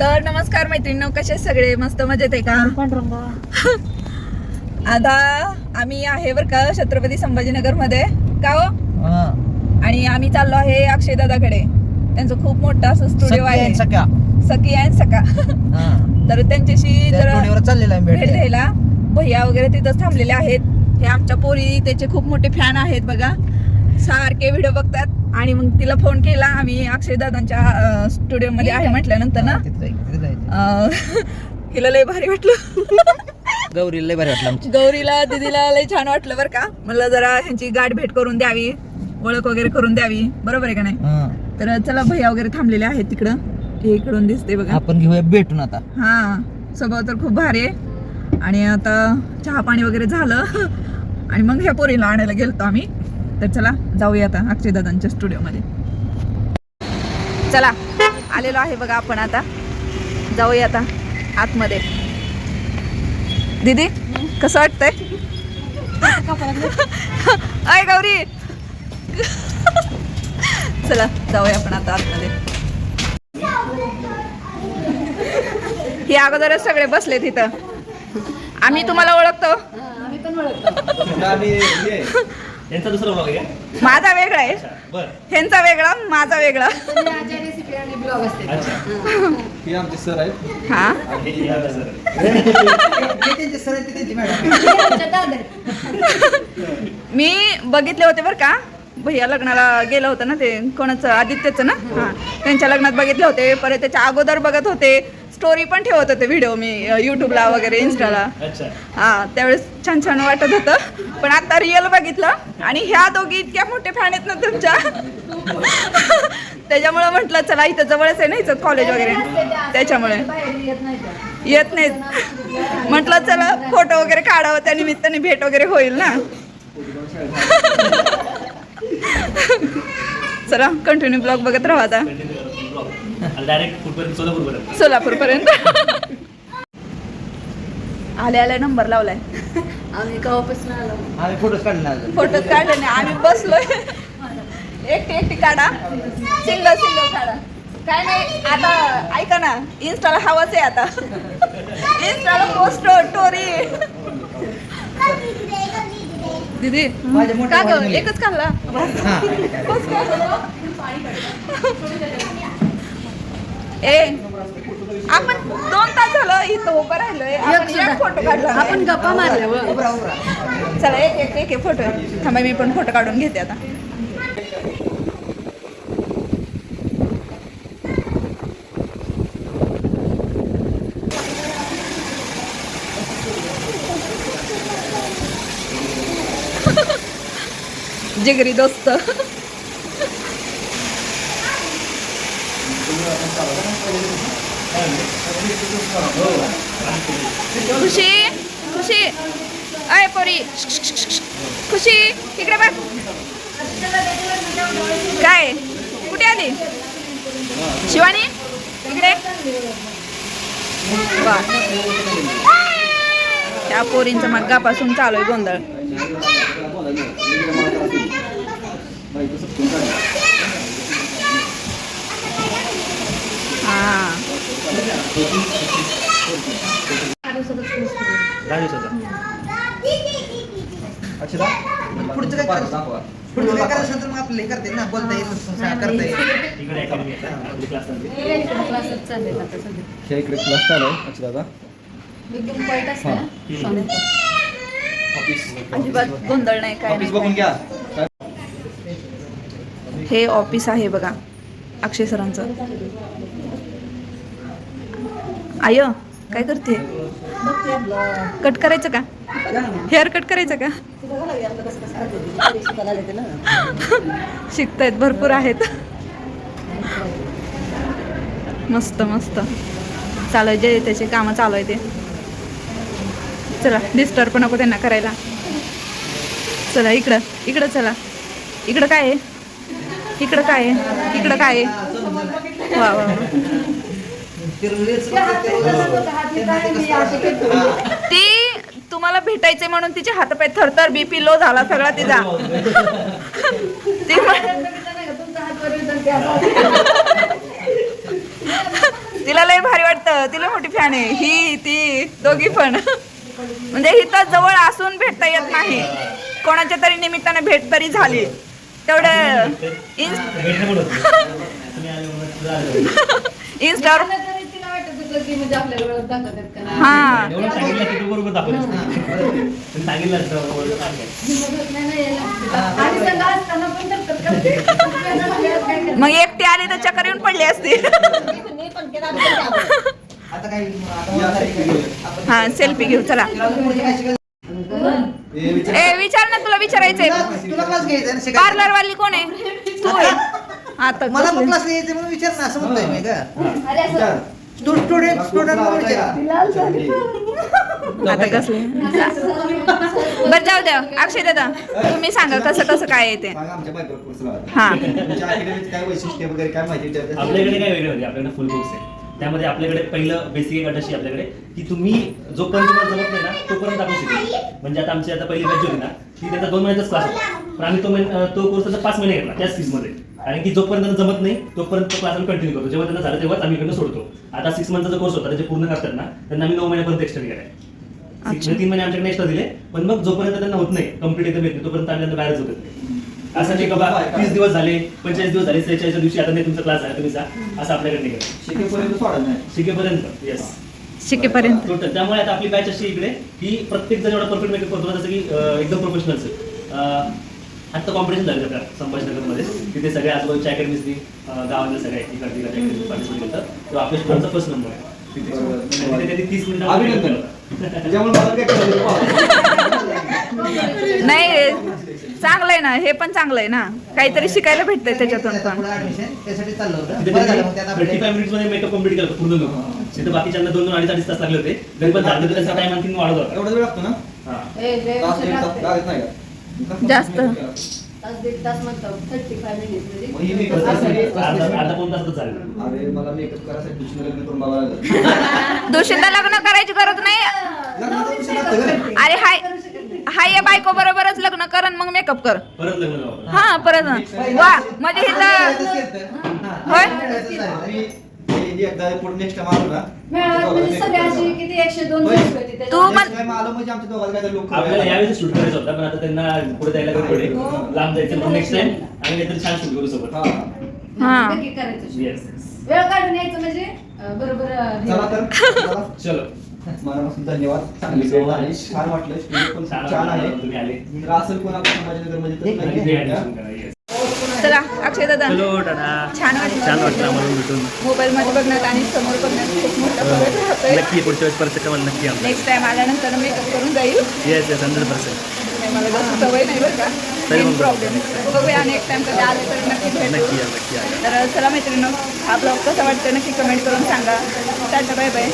तर नमस्कार मैत्रिणी कसे सगळे? मस्त मजेत आहे का? आता आम्ही आहे बरं का छत्रपती संभाजीनगरमध्ये का हो? आणि आम्ही चाललो आहे अक्षय दादाकडे त्यांचं खूप मोठं असं स्टुडिओ आहे सखी. आहे सका तर त्यांच्याशी जरा भेट भैया वगैरे तिथंच थांबलेले आहेत. हे आमच्या पोरी त्याचे खूप मोठे फॅन आहेत बघा. सारखे व्हिडिओ बघतात. आणि मग तिला फोन केला. आम्ही अक्षय दादांच्या स्टुडिओ मध्ये आहे म्हटल्यानंतर ना हिला लय भारी वाटलं. गौरीला लय भारी वाटलं आमची. गौरीला दीदीला लय छान वाटलं बरं का. मला जरा ह्यांची गाठ भेट करून द्यावी. ओळख वगैरे करून द्यावी. बरोबर आहे का नाही? हा. तर चला भैया वगैरे थांबलेले आहेत तिकडं. हे इकडून दिसते बघा. आपण घेऊया भेटून आता. हा स्वभाव तर खूप भारी आहे. आणि आता चहा पाणी वगैरे झालं. आणि मग ह्या पोरीला आणायला गेलतो आम्ही. तर चला जाऊया आता अक्षयदादांच्या स्टुडिओमध्ये. चला आलेलो आहे बघा आपण आता. जाऊया आता आतमध्ये. दीदी कसं वाटतंय? अय गौरी! चला जाऊया आपण आता आतमध्ये. ही अगोदरच सगळे बसले तिथं आम्ही तुम्हाला ओळखतो. यांचा दुसरा ब्लॉग आहे. माझा वेगळा आहे. बर. ह्यांचा वेगळा माझा वेगळा. अच्छा. हे आमचे सर आहेत. हा? हे या सर. त्यांचे सर आहेत ते त्यांची मॅडम मी बघितले होते बरं का? भैया लग्नाला गेलं होतं ना ते कोणाचं आदित्यचं ना? हा. त्यांच्या लग्नात बघितले होते परत त्याच्या अगोदर बघत होते. स्टोरी पण ठेवत होते व्हिडिओ मी युट्यूबला वगैरे इन्स्टाला हा त्यावेळेस छान छान वाटत होतं. पण आता रिअल बघितलं आणि ह्या दोघी इतक्या मोठे फॅन आहेत ना तुमच्या. त्याच्यामुळे म्हटलं चला इथं जवळच आहे ना इथं कॉलेज वगैरे? त्याच्यामुळे. येत नाहीत. म्हटलं चला फोटो वगैरे काढावं त्या निमित्ताने भेट वगैरे होईल ना. चला कंटिन्यू ब्लॉग बघत राहा आता. डायरेक्ट फुटपर्यंत सोलापूर पर्यंत सोलापूर पर्यंत आल्या आल्या नंबर लावलाय. आम्ही कवापासून आलो? आम्ही ना अजून. फोटो काढले नाही आम्ही बसलोय. एकटी एकटी काढा. सिंगल सिंगल काढा. काय नाही आता ऐका ना इन्स्टाला हवाच आहे आता. इन्स्टाला पोस्ट टोरी दीदी का ग. एकच काढला. हा. ए आपण दोन तास झालं इथं उभं राहिलोय. आपण एक फोटो काढला. आपण गप्पा मारल्या. चला एक एक एक एक फोटो थांबा मी पण फोटो काढून घेते आता. जिगरी दोस्त. खुशी खुशी. अय पोरी. खुशी इकडे बघ. काय? कुठे आली? शिवानी इकडे. वा. त्या पोरींचा मग्गापासून चालू आहे गोंधळ. दहा दिवसाचा पुढचं काय करायचं? पुढचं काय करायचं तर मग आपल्याला हे ना बोलता येईल करता येईल इकडे क्लास इकडे क्लास चालू आहे अजिबात गोंधळ नाही काय ऑफिस बघून काय हे ऑफिस आहे बघा अक्षय सरांचं आय काय करते? कट करायचं का? हेअर कट करायचं का? शिकतायत भरपूर आहेत. मस्त मस्त. चालू आहे जे त्याचे कामं चालू आहे ते. चला डिस्टर्ब नको त्यांना करायला. चला इकडं इकडं चला. इकडं काय आहे? इकडं काय आहे? इकडं काय आहे? वा वा. ते ती तुम्हाला भेटायचे म्हणून तिचे हातपाय थरथर बीपी लो झाला सगळा तिचा. म्हण- तिला लय भारी वाटत. तिला मोठी फॅन आहे. ही ती दोघी पण. म्हणजे इथं जवळ असून भेटता येत नाही. कोणाच्या तरी निमित्ताने भेट तरी झाली. तेवढं. इन्स्टावर म्हणजे आपल्याला ओळख दाखवतात का नाही. हा एवढं सांगितलं की तू बरोबर दाखवलीस. तुम्ही सांगितलं असतं, बरोबर सांगायचं. हिंमतच नाही ना यायला. आणि संघ असताना पण धरतात का ते? काय करतात? मग एकटी आली तर चक्कर येऊन पडली असती आता. आपण- हा सेल्फी घेऊ चला तिला अजून पुढे काय शिकायचं? हे विचार ए विचार ना तुला विचारायचंय तुला- तुला क्लास घ्यायचा ना शिकायचा? पार्लर वाली कोण आहे तू आहे आता मला पण? क्लास घ्यायचं म्हणून विचार ना असं म्हणतोय मी का अरे असं स्टुडंट स्टुडंट म्हणून विचारा आता कसले बर जाऊ द्या अक्षय दादा तुम्ही सांगा कसं कसं काय आहे ते? सांगा आमच्या बायकोला कोर्स लावा. हा. तुमच्या academy काय वैशिष्ट्य वगैरे काय माहिती त्याबद्दल? आपल्याकडे काय वेगळं आपल्याकडे फुल कोर्स आहे त्यामध्ये आपल्याकडे पहिलं बेसिक एक अट अशी आपल्याकडे. की तुम्ही जोपर्यंत तुम्हाला जमत नाही ना तोपर्यंत आपण शिकू. म्हणजे आता आमची आता पहिली बॅच होती ना ती त्याचा दोन महिन्याचाच क्लास होता. पण आम्ही तो तो कोर्स त्याचा पाच महिने घेतला त्याच फीजमध्ये कारण की जोपर्यंत त्यांना जमत नाही तोपर्यंत तो क्लास कंटिन्यू करतो. जेव्हा त्यांना झालं तेव्हाच आम्ही इकडनं सोडतो. आता सिक्स मंथचा कोर्स होता त्याचे पूर्ण करतात ना त्यांना आम्ही नऊ महिन्यापर्यंत एक्स्ट्रा केलाय तीन महिने आमच्याकडे एक्स्ट्रा दिले पण मग जोपर्यंत त्यांना होत नाही कंप्लीट एकदम येत नाही तोपर्यंत आम्ही त्यांना बाहेरच होत असं नाही का बा तीस दिवस झाले पंचेचाळीस दिवस झाले सेहेचाळीस दिवशी आता नाही तुमचा क्लास आहे तुम्ही जा. असं आपल्याकडे नाही करत. शिकेपर्यंत सोडा नाही. शिकेपर्यंत येस शिकेपर्यंत. टोटल त्यामुळे आता आपली बॅच अशी इकडे की प्रत्येक जण एवढा परफेक्ट मेकअप करतो ना, जसं की एकदम प्रोफेशनल आता कॉम्पिटिशन झालं त्या संभाजीनगरमध्ये. तिथे सगळ्या आजूबाजूच्या अकॅडमीजनी गावातल्या सगळ्या इकडची अकॅडमी पार्टिसिपेट केलं तेव्हा आपल्या स्टुडंटचा फर्स्ट नंबर आहे. कळलं नाही चांगलं आहे ना हे पण चांगलं आहे ना. काहीतरी शिकायला भेटतंय त्याच्यातून पण. मेकअप कंप्लीट केलं होतं पूर्ण लोक तिथे बाकीच्यांना दोन दोन अडीच अडीच तास लागले होते. तरी पण झालं त्याचा टाइम आणखी वाढत होता. एवढा वेळ लागतो ना? हा. जास्त. ही म्हणजे दुसरं लग्न करायची गरज नाही? अरे हाय हाय या बायको बरोबरच लग्न कर आणि मग मेकअप कर परत लग्न लावलं. हा परत वा म्हणजे इथं होय? मी हे पुढे अशी किती एकशे दोन होय. दिवस होते तू त्याच्यात. पण- टाइम आलो म्हणजे आमच्या दोघांना काहीतरी लोक आपल्याला यावेळेस शूट करायचं होतं पण आता त्यांना पुढे जायला गरज पडेल हो. लांब जायचं नेक्स्ट टाइम आणि काहीतरी छान शूट करू सोबत हा हा. नक्की करायचं येस वेळ काढून यायचं म्हणजे अं, बरोबर अं, चला तर चला. चलो मनापासून धन्यवाद चांगली सेवा आहे छान वाटलं स्टुडिओ पण छान खूप छान आहे वाटलं तुम्ही आले असेल कोण आपल्या संभाजीनगरमध्ये तर एक आणि नक्की ते भेटा. admission करा, yes. चला अक्षय दादा. चलो टाटा छान वाटलं. छान वाटलं आम्हाला भेटून. मोबाईल मध्ये बघण्यात आणि समोर बघण्यात खूप मोठा फरक राहतोय. नक्की पुढच्या वेळेस परत मला नक्की आमचं नेक्स्ट टाइम आल्यानंतर मेकअप करून जाईल. येस येस हंड्रेड पर्सेंट नाही, मला जास्त सवय नाही बरं का. तरी प्रॉब्लेम बघूया नेक्स्ट टाइम कधी आले तर नक्की भेटू. नक्की या नक्की या तर चला मैत्रिणी हा ब्लॉग कसा वाटतं नक्की कमेंट करून सांगा. Tata bye bye